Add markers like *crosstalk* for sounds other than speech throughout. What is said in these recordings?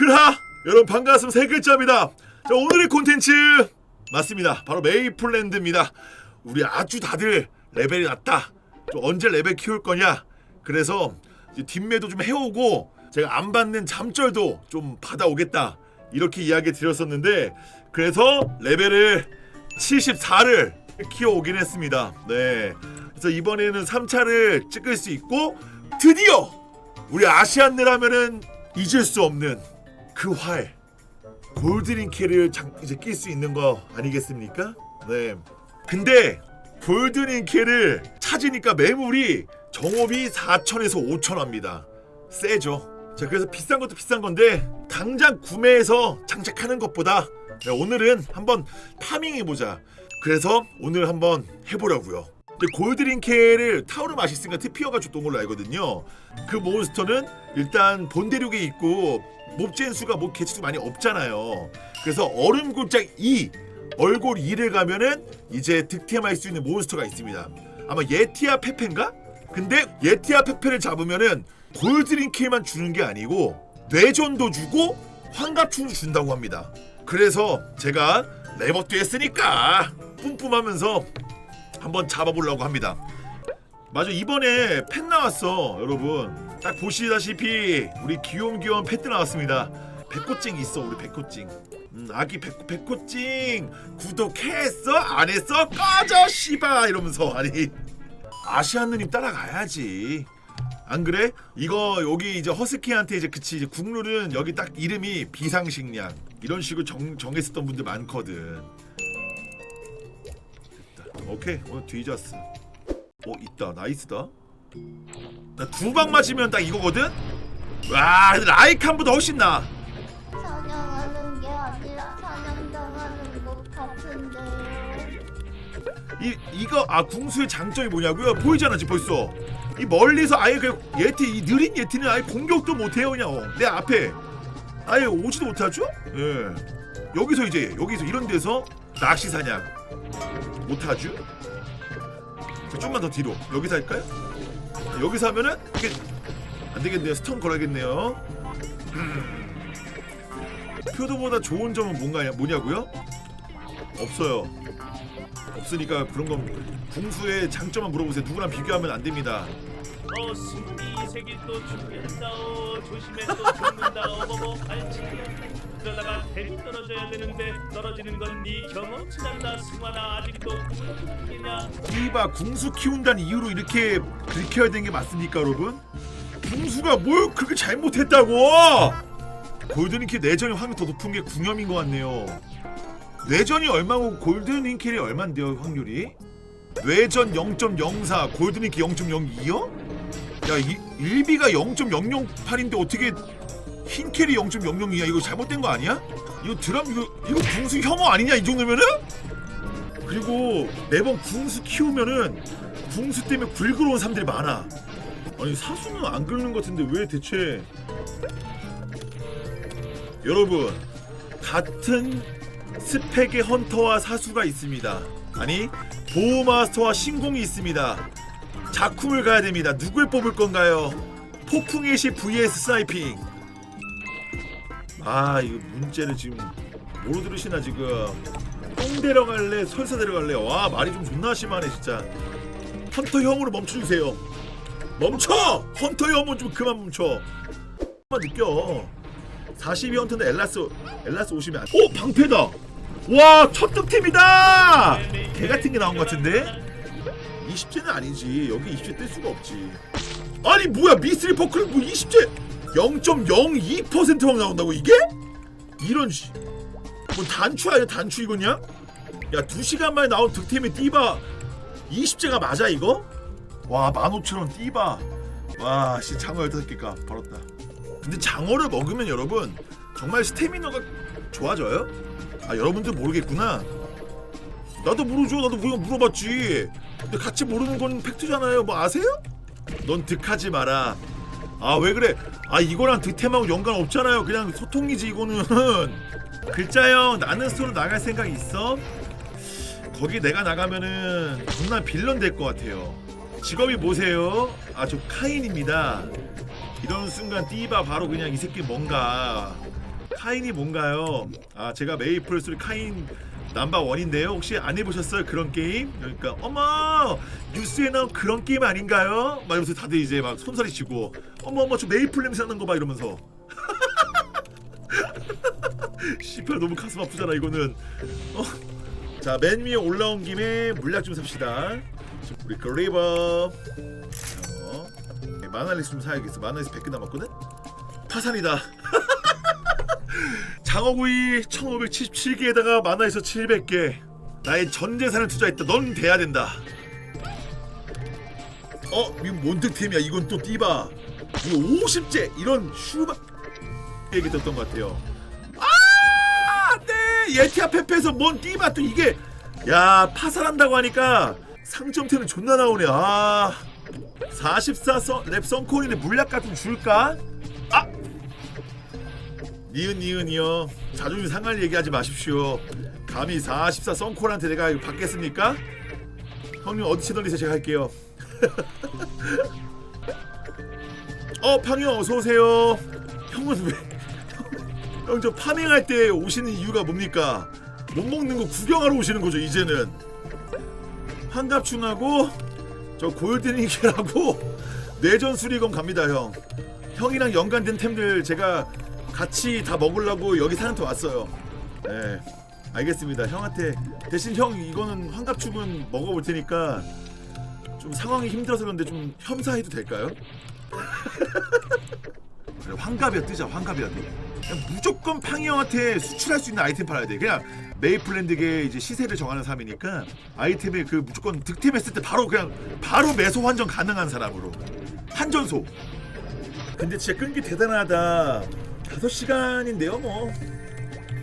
그라! 여러분 반갑습니다. 세 글자입니다. 자 오늘의 콘텐츠 맞습니다. 바로 메이플랜드입니다. 우리 아주 다들 레벨이 낮다. 좀 언제 레벨 키울 거냐? 그래서 뒷매도 좀 해오고 제가 안 받는 잠절도 좀 받아오겠다. 이렇게 이야기 드렸었는데 그래서 레벨을 74를 키워오긴 했습니다. 네. 그래서 이번에는 3차를 찍을 수 있고 드디어 우리 아시안늘 하면은 잊을 수 없는 그활 골드링키를 장- 이제 낄 수 있는 거 아니겠습니까? 네. 근데 골드링키를 찾으니까 매물이 정업이 4천에서 5천 합니다. 세죠. 자 그래서 비싼 것도 비싼 건데 당장 구매해서 장착하는 것보다 네, 오늘은 한번 파밍해 보자. 그래서 오늘 한번 해보려고요. 골드링케를 타오르 맛있으니까 트피어가 줬던 걸로 알거든요. 그 몬스터는 일단 본대륙에 있고 몹젠 수가 뭐 개체수 많이 없잖아요. 그래서 얼음 골짝 2 얼골 2를 가면은 이제 득템할 수 있는 몬스터가 있습니다. 아마 예티아 페페인가? 근데 예티아 페페를 잡으면은 골드링케만 주는 게 아니고 뇌전도 주고 환갑충도 준다고 합니다. 그래서 제가 레버도 했으니까 뿜뿜하면서 한번 잡아보려고 합니다. 맞아 이번에 펫 나왔어 여러분. 딱 보시다시피 우리 귀염귀염 펫 나왔습니다. 백호찡 있어 우리 백호찡 음, 아기 백, 백호찡 구독했어? 안 했어? 꺼져 씨바 이러면서. *laughs* 아니 아시아누님 따라가야지. 안 그래? 이거 여기 이제 허스키한테 이제 그치 이제 국룰은 여기 딱 이름이 비상식량. 이런 식으로 정, 정했었던 분들 많거든. 오케이 오늘 뒤졌어. 어 있다. 나이스다. 나 두 방 맞으면 딱 이거거든? 와 라이칸보다 훨씬 나 사냥하는 게 아니라 사냥당하는 것 같은데. 이 이거 아 궁수의 장점이 뭐냐고요? 보이잖아 지금 벌써. 이 멀리서 아예 그 예티 이 느린 예티는 아예 공격도 못해요 그냥. 어, 내 앞에. 아예 오지도 못하죠? 예. 여기서 이제 여기서 이런 데서 낚시 사냥 자, 좀만 더 뒤로. 여기서 할까요? 여기서 하면은 이게 안 되겠네요. 스턴 걸어야겠네요. 음. 표도보다 좋은 점은 뭔가 뭐냐고요? 없어요. 없으니까 그런 건 궁수의 장점만 물어보세요. 누구랑 비교하면 안 됩니다. 어 승리 세길 또 준비한다오. 조심해 또 죽는다 어머머 발치 그러다가 대리 떨어져야 되는데 떨어지는 건 네 경험치란다 승환아 아직도 꿈이냐 이봐 궁수 키운다는 이유로 이렇게 들켜야 되는 게 맞습니까, 여러분? 궁수가 뭘 그렇게 잘못했다고? 골든인키 내전이 확률 더 높은 게 궁염인 것 같네요. 뇌전이 얼마고 골든인킬이 얼만데요, 확률이? 뇌전 0.04, 골든인키 0.02요? 야, 이, 일비가 0.008인데 어떻게 흰 캐리 0.002야? 이거 잘못된 거 아니야? 이거 드럼 이거 이거 궁수 혐오 아니냐 이 정도면은? 그리고 매번 궁수 키우면은 궁수 때문에 굴그러운 사람들이 많아. 아니 사수는 안 긁는 것 같은데 왜 대체? 여러분 같은 스펙의 헌터와 사수가 있습니다. 아니 보호마스터와 신공이 있습니다. 작품을 가야 됩니다. 누굴 뽑을 건가요? 폭풍의 시 vs 스나이핑. 아 이거 문제를 지금 뭐로 들으시나 지금? 똥 데려갈래 설사 데려갈래? 와 말이 좀 존나 심하네 진짜. 헌터 형으로 멈춰주세요. 멈춰! 헌터 형은 좀 그만 멈춰. 만 느껴. 42 헌터인데 엘라스 엘라스 오시면 안... 오 방패다! 와 첫 득템이다! 개 같은 게 나온 것 같은데? 20제는 아니지. 여기 20제 뜰 수가 없지. 아니 뭐야 미스리 퍼클 뭐 20제 0.02%막 나온다고 이게? 이런 씨. 뭐 단추 아니야 단추 이거냐? 야 2시간 만에 나온 득템이 띠바 20제가 맞아 이거? 와 15,000원 띠바 와씨 장어 15개가 벌었다 근데 장어를 먹으면 여러분 정말 스태미너가 좋아져요? 아 여러분들 모르겠구나 나도 모르죠 나도 물어, 물어봤지 근데 같이 모르는 건 팩트잖아요 뭐 아세요? 넌 득하지 마라 아 왜 그래 아 이거랑 득템하고 연관 없잖아요 그냥 소통이지 이거는 *laughs* 글자형 나는 스토로 나갈 생각 있어? 거기 내가 나가면은 정말 빌런 될 것 같아요 직업이 뭐세요? 아 저 카인입니다 이런 순간 띠바 바로 그냥 이 새끼 뭔가 카인이 뭔가요? 아 제가 메이플 스토리 카인 넘버 원인데요. 혹시 안 해보셨어요 그런 게임? 그러니까 어머 뉴스에 나온 그런 게임 아닌가요? 막 이러면서 다들 이제 막 손소리 치고 어머 어머 저 메이플 냄새 나는 거 봐 이러면서 *laughs* 씨발 너무 가슴 아프잖아 이거는. 어? 자맨 위에 올라온 김에 물약 좀 삽시다. 우리 그레이버. 어. 네, 마나리스 좀 사야겠어. 마나리스 100개 남았거든. 파산이다. *laughs* 장어구이 1577개에다가 만화에서 700개 나의 전 재산을 투자했다. 넌 돼야 된다. 어? 이건 뭔 득템이야. 이건 또 띠바. 이거 50제 이런 슈바 얘기 듣던 것 같아요. 아! 네. 예티 앞에서 뭔 띠바 또 이게. 야 파산한다고 하니까 상점태는 존나 나오네. 아44랩 썬코인에 물약 같은 줄까? 아! 니은 니은이요 자존심 상할 얘기하지 마십시오. 감히 44 썬콜한테 내가 이거 받겠습니까? 형님 어디 채널에서 제가 할게요. *laughs* 어 팡형 어서 오세요. 형은 왜? *laughs* 형 저 파밍할 때 오시는 이유가 뭡니까? 못 먹는 거 구경하러 오시는 거죠 이제는. 환갑충하고 저 골든이기라고 내전 *laughs* 수리검 갑니다 형. 형이랑 연관된 템들 제가 같이 다 먹으려고 여기 사람한테 왔어요. 네, 알겠습니다. 형한테 대신 형 이거는 환갑죽은 먹어볼 테니까 좀 상황이 힘들어서 그런데 좀 협사해도 될까요? *laughs* 그래 환갑이야 뜨자 환갑이라도 그냥 무조건 팡이 형한테 수출할 수 있는 아이템 팔아야 돼. 그냥 메이플랜드계 이제 시세를 정하는 사람이니까 아이템에 그 무조건 득템했을 때 바로 그냥 바로 매소 환전 가능한 사람으로 한전소. 근데 진짜 끈기 대단하다. 5시간인데요, 뭐.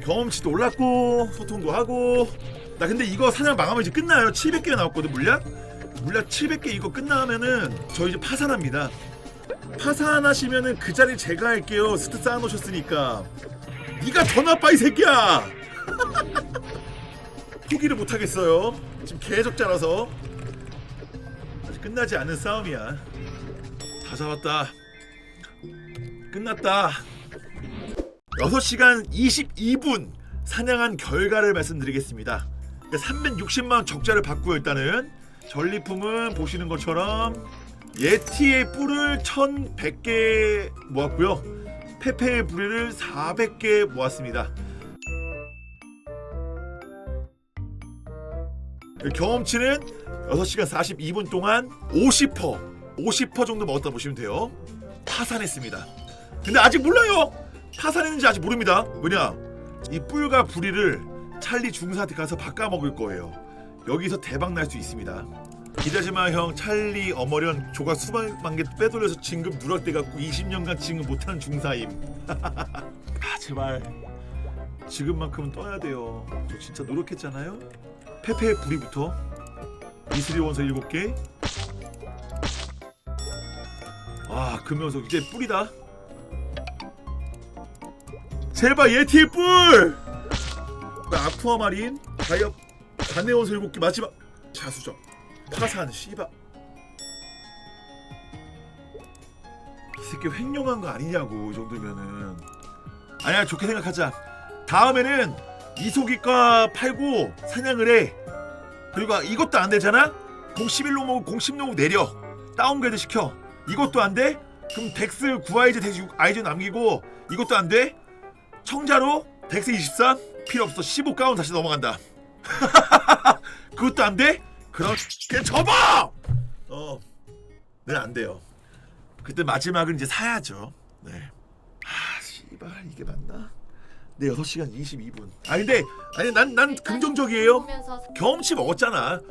경험치도 올랐고, 소통도 하고. 나 근데 이거 사냥 망하면 이제 끝나요. 700개가 나왔거든, 물약? 물약 700개 이거 끝나면은 저 이제 파산합니다. 파산하시면은 그 자리 제가 할게요. 스트 쌓아놓으셨으니까. 네가 더 나빠, 이 새끼야! *laughs* 포기를 못하겠어요. 지금 계속자라서. 아직 끝나지 않은 싸움이야. 다 잡았다. 끝났다. 6시간 22분 사냥한 결과를 말씀드리겠습니다. 360만 적자를 받고요. 일단은 전리품은 보시는 것처럼 예티의 뿔을 1100개 모았고요. 페페의 부리를 400개 모았습니다. 경험치는 6시간 42분 동안 50% 50% 정도 먹었다 보시면 돼요. 파산했습니다. 근데 아직 몰라요. 파산했는지 아직 모릅니다. 왜냐? 이 뿔과 부리를 찰리 중사한테 가서 바꿔 먹을 거예요. 여기서 대박 날 수 있습니다. 기대하지마 형 찰리 어머련 조각 수백만 개 빼돌려서 진급 누락돼 갖고 20년간 진급 못하는 중사임. *laughs* 아 제발 지금만큼은 떠야 돼요. 저 진짜 노력했잖아요. 페페의 부리부터 미스리 원서 7개. 아 금연석 이제 뿔이다. 제발 예티의 뿔! 아쿠아 마린 다이어 단내원서 7개 마지막 자수정 파산 씨바 이 새끼 횡령한 거 아니냐고 이 정도면은 아니야 좋게 생각하자 다음에는 이소기과 팔고 사냥을 해 그리고 이것도 안 되잖아? 011로 016 내려 다운그레이드 시켜 이것도 안 돼? 그럼 덱스 9아이즈 덱스 6아이즈 남기고 이것도 안 돼? 청자로 덱스 23 필요 없어 15 가운 다시 넘어간다 *laughs* 그것도 안 돼? 그럼 그냥 접어! 어, 네안 돼요. 그때 마지막은 이제 사야죠. 네. 아, 씨발 이게 맞나? 네 6시간 22분. 아 근데 아니 난 난 긍정적이에요. 경험치 먹었잖아.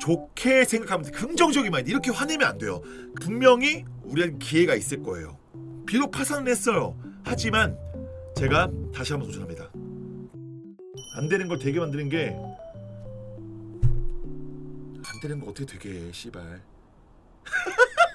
좋게 생각하면 돼. 마인드. 이렇게 화내면 안 돼요. 분명히 우리한테 기회가 있을 거예요. 비록 파산을 했어요. 하지만 제가 다시 한번 도전합니다. 안 되는 걸 되게 만드는 게 안 되는 거 어떻게 되게 해, 씨발. *laughs*